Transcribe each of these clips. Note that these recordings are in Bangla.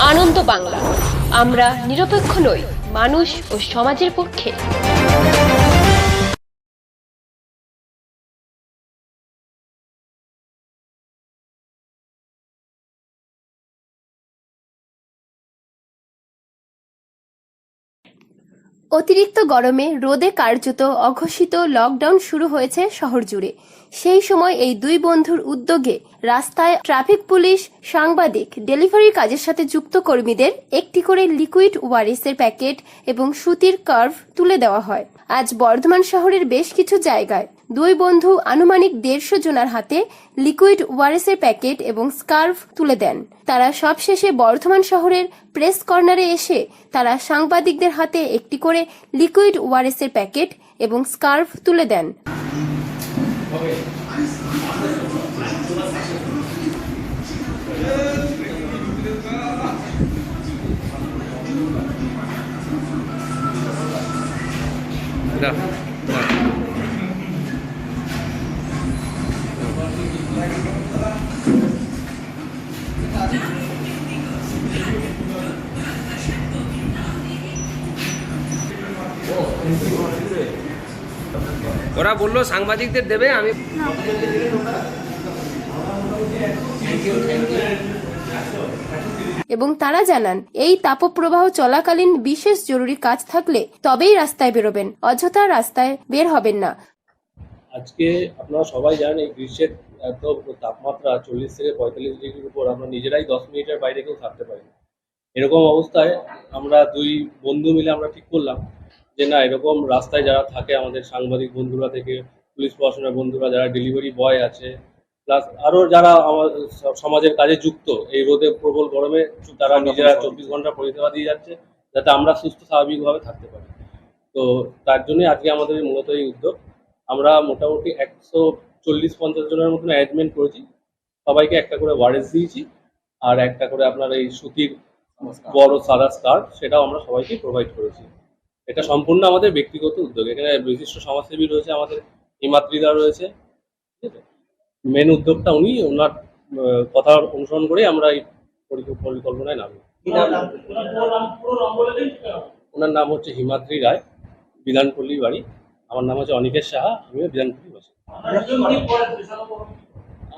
আনন্দ বাংলা। আমরা নিরপেক্ষ নই মানুষ ও সমাজের পক্ষে। অতিরিক্ত গরমে রোদে কার্যত অঘোষিত লকডাউন শুরু হয়েছে শহর জুড়ে। সেই সময় এই দুই বন্ধুর উদ্যোগে রাস্তায় ট্রাফিক পুলিশ, সাংবাদিক, ডেলিভারির কাজের সাথে যুক্ত কর্মীদের একটি করে লিকুইড ওয়ারিসের প্যাকেট এবং সুতির কার্ভ তুলে দেওয়া হয়। আজ বর্ধমান শহরের বেশ কিছু জায়গায় দুই বন্ধু আনুমানিক দেড়শো জনার হাতে লিকুইড ওয়ারেসের প্যাকেট এবং স্কার্ফ তুলে দেন। তারা সবশেষে বর্ধমান শহরের প্রেস কর্নারে এসে তারা সাংবাদিকদের হাতে একটি করে লিকুইড ওয়ারেসের প্যাকেট এবং স্কার্ফ তুলে দেন। ওরা বলল সাংবাদিকদের দেবে, আমি এবং তারা জানান, এই তাপপ্রবাহ চলাকালীন বিশেষ জরুরি কাজ থাকলে তবেই রাস্তায় বেরোবেন, অযথা রাস্তায় বের হবেন না। আজকে আপনারা সবাই জানেন এই গ্রীষ্মের এত তাপমাত্রা চল্লিশ থেকে পঁয়তাল্লিশ ডিগ্রির উপর আমরা নিজেরাই দশ মিনিটের বাইরে কেউ থাকতে পারি এরকম অবস্থায় আমরা দুই বন্ধু মিলে আমরা ঠিক করলাম যে না এরকম রাস্তায় যারা থাকে আমাদের সাংবাদিক বন্ধুরা থেকে পুলিশ প্রশাসনের বন্ধুরা যারা ডেলিভারি বয় আছে প্লাস আরও যারা আমার সমাজের কাজে যুক্ত এই রোদে প্রবল গরমে তারা নিজেরা চব্বিশ ঘণ্টা পরিষেবা দিয়ে যাচ্ছে যাতে আমরা সুস্থ স্বাভাবিকভাবে থাকতে পারি। তো তার জন্যই আজকে আমাদের মূলত এই উদ্যোগ। আমরা মোটামুটি একশো চল্লিশ পঞ্চাশ জনের মতন অ্যারেঞ্জমেন্ট করেছি। সবাইকে একটা করে ওয়ারেস দিয়েছি আর একটা করে আপনার এই সুতির বড় সাদা স্কার্ফ সেটাও আমরা সবাইকে প্রোভাইড করেছি। এটা সম্পূর্ণ আমাদের ব্যক্তিগত উদ্যোগ। এখানে বিশিষ্ট সমাজসেবী রয়েছে আমাদের হিমাদ্রিদা রয়েছে ঠিক আছে? মেন উদ্যোগটা উনি ওনার কথা অনুসরণ করে আমরা এই পরিক- পরিকল্পনায় নামি? ওনার নাম হচ্ছে হিমাদ্রি রায় বিধানপল্লী বাড়ি আমার নাম হচ্ছে অনিকেশ সাহা আমিও বিধানপল্লী বাসী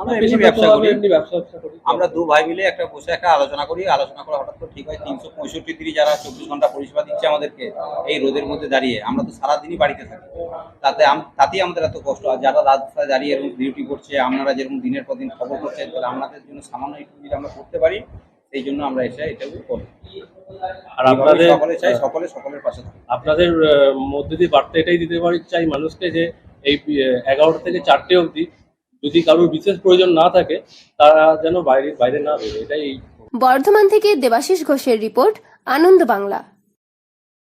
আমরা বেশি ব্যবসা করি। এমনি ব্যবসা ব্যবসা করি। আমরা দু ভাই মিলে একটা বসে একটা আলোচনা করি। আলোচনা করে হঠাৎ করে ঠিক হয় তিনশো পঁয়ষট্টি দিনই যারা চব্বিশ ঘণ্টা পরিষেবা দিচ্ছে আমাদেরকে এই রোদের মধ্যে দাঁড়িয়ে। আমরা তো সারাদিনই বাড়িতে থাকি। তাতে তাতেই আমাদের এত কষ্ট। আর যারা রাস্তায় দাঁড়িয়ে এরকম ডিউটি করছে আপনারা যেরকম দিনের পর দিন খবর করছেন তাহলে আমাদের জন্য সামান্য একটু যদি আমরা করতে পারি সেই জন্য আমরা এসে এটাও করি আর আপনাদের সকলে চাই সকলে সকলের পাশে আপনাদের মধ্যে দিয়ে বার্তা এটাই দিতে পারি চাই মানুষকে যে এই এগারোটা থেকে চারটে অবধি যদি কারোর বিশেষ প্রয়োজন না থাকে তারা যেন বাইরে বাইরে না বেরোয় এটাই বর্ধমান থেকে দেবাশিস ঘোষের রিপোর্ট আনন্দ বাংলা।